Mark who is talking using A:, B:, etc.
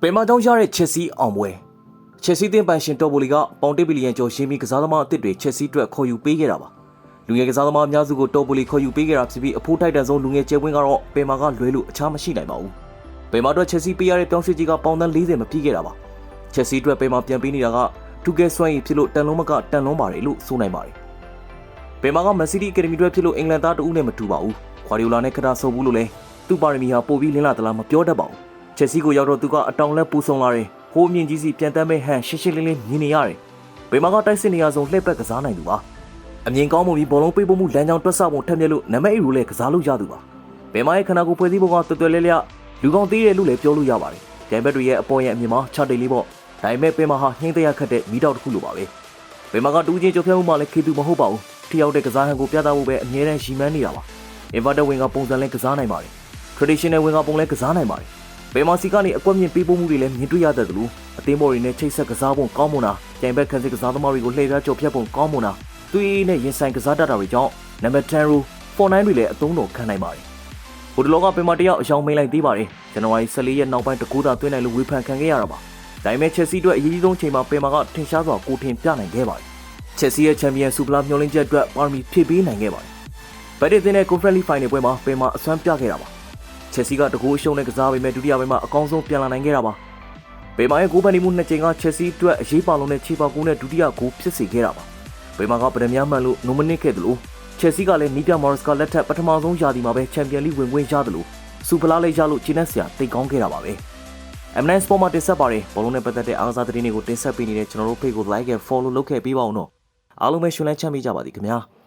A: ပင်မကြောင့်ရတဲ့ချက်စီအောင်ပွဲချက်စီတင်ပန်ရှင်တော်ပိုလီကပေါင်1ဘီလီယံကျော်ရှင်းပြီးကစားသမားအသစ်တွေချက်စီအတွက်ခေါ်ယူပေးခဲ့တာပါလူငယ်ကစားသမားအများစုကိုတော်ပိုလီခေါ်ယူပေးခဲ့တာဖြစ်ပြီးအဖိုးထိုက်တန်ဆုံးလူငယ်ကျဲဝင်းကတော့ပင်မကလွဲလို့အခြားမရှိနိုင်ပါဘူးပင်မအတွက်ချက်စီပေးရတဲ့ပြောင်းရွှေ့ကြီးကပေါင်သန်း40မပြည့်ခဲ့တာပါချက်စီအတွက်ပင်မပြန်ပေးနေတာကဒုကဲဆွမ်းရည်ဖြစ်လို့တန်လုံးမကတန်လုံးပါတယ်လို့ဆိုနိုင်ပါတယ်ပင်မကမန်စီးတီးအကယ်ဒမီအတွက်ဖြစ်လို့အင်္ဂလန်သားတဦးနဲ့မတူပါဘူးခွာဒီယိုလာနဲ့ခတာဆိုဘူးလို့လဲသူ့ပါရမီဟာပိုပြီးလင်းလာသလားမပြောတတ်ပါဘူး ချက်စီကိုရောက်တော့သူကအတောင်လက်ပူဆုံလာတယ်။ဟိုးအမြင့်ကြီးစီပြန်တမ်းမဲ့ဟန်ရှင်းရှင်းလင်းလင်းမြင်နေရတယ်။ဘေမာကတိုက်စစ်နေရဆုံးလှည့်ပက်ကစားနိုင်သူပါ။အမြင်ကောင်းမှုပြီးဘောလုံးပေးဖို့မှုလမ်းကြောင်းတွက်ဆဖို့ထက်မြက်လို့နမအိရိုလည်းကစားလို့ရသူပါ။ဘေမာရဲ့ခန္ဓာကိုယ်ဖွဲ့စည်းပုံကတွတ်တွတ်လဲလဲလူကောင်းသေးတယ်လို့လည်းပြောလို့ရပါတယ်။ဒိုင်ဘက်တွေရဲ့အပေါ်ရဲ့အမြင်မှာချတိတ်လေးပေါ့။ဒါပေမဲ့ဘေမာဟာဟင်းတရားခတ်တဲ့မိတော့တစ်ခုလိုပါပဲ။ဘေမာကတူးချင်းကြိုဖျက်မှုမှလည်းခေသူမဟုတ်ပါဘူး။ထိရောက်တဲ့ကစားဟန်ကိုပြသဖို့ပဲအမြဲတမ်းရည်မှန်းနေတာပါ။ Inverter wing ကပုံစံလဲကစားနိုင်ပါတယ်။ traditional wing ကပုံလဲကစားနိုင်ပါတယ်။ ဘယ်မှာစီကနေအကွက်မြင့်ပေးပို့မှုတွေလည်းမြင်တွေ့ရတတ်တယ်လို့အသင်းဘော်တွေနဲ့ချိတ်ဆက်ကစားပုံကောင်းမွန်တာကြိုင်ဘက်ခန်းစစ်ကစားသမားတွေကိုလှည့်ပြားကြော်ဖြတ်ပုံကောင်းမွန်တာသွေးနဲ့ရင်ဆိုင်ကစားတတ်တာတွေကြောင့်နံပါတ်10ရူ49တွေလည်းအသုံးတော်ခံနိုင်ပါတယ်။ဟိုတလောကပင်မတယောက်အယောင်မိန်လိုက်သေးပါတယ်။ဇန်နဝါရီ14ရက်နောက်ပိုင်းတကူတာသွင်းနိုင်လို့ဝေဖန်ခံခဲ့ရတာပါ။ဒါပေမဲ့ချက်စီအတွက်အရေးကြီးဆုံးချိန်မှာပင်မကထင်ရှားစွာကိုထင်ပြနိုင်ခဲ့ပါတယ်။ချက်စီရဲ့ချန်ပီယံစူပလာမျှော်လင့်ချက်အတွက်ပါရမီဖြည့်ပေးနိုင်ခဲ့ပါတယ်။ဘက်ဒစ်တင်တဲ့ Conference League Final ပွဲမှာပင်မအစွမ်းပြခဲ့တာပါ။ ချက်စီကတကူအရှုံးနဲ့ကစားပေမဲ့ဒုတိယပိုင်းမှာအကောင်းဆုံးပြန်လာနိုင်ခဲ့တာပါ။ဘေမာရဲ့ဂိုးပန်နေမှုနှစ်ချိန်ကချက်စီအတွက်အရေးပါလုံးနဲ့ခြေပေါက်ကူးနဲ့ဒုတိယဂိုးဖြစ်စေခဲ့တာပါ။ဘေမာကပဒမြမှန်လို့နိုမနစ်ခဲ့တယ်လို့ချက်စီကလည်းနီးပြမော်ရစ်ကလက်ထက်ပထမဆုံးရာသီမှာပဲချန်ပီယံလိဝင်ခွင့်ရတယ်လို့စူပလာလေးရလို့ကျင်းနေစရာတိတ်ကောင်းခဲ့တာပါပဲ။ M9 Sport မှာတင်ဆက်ပါတယ်ဘောလုံးနဲ့ပတ်သက်တဲ့အားကစားသတင်းတွေကိုတင်ဆက်ပေးနေတဲ့ကျွန်တော်တို့ page ကို like and follow လုပ်ခဲ့ပေးပါဦးနော်။အားလုံးပဲရှင်လန်းချမ်းမြေ့ကြပါသည်ခင်ဗျာ။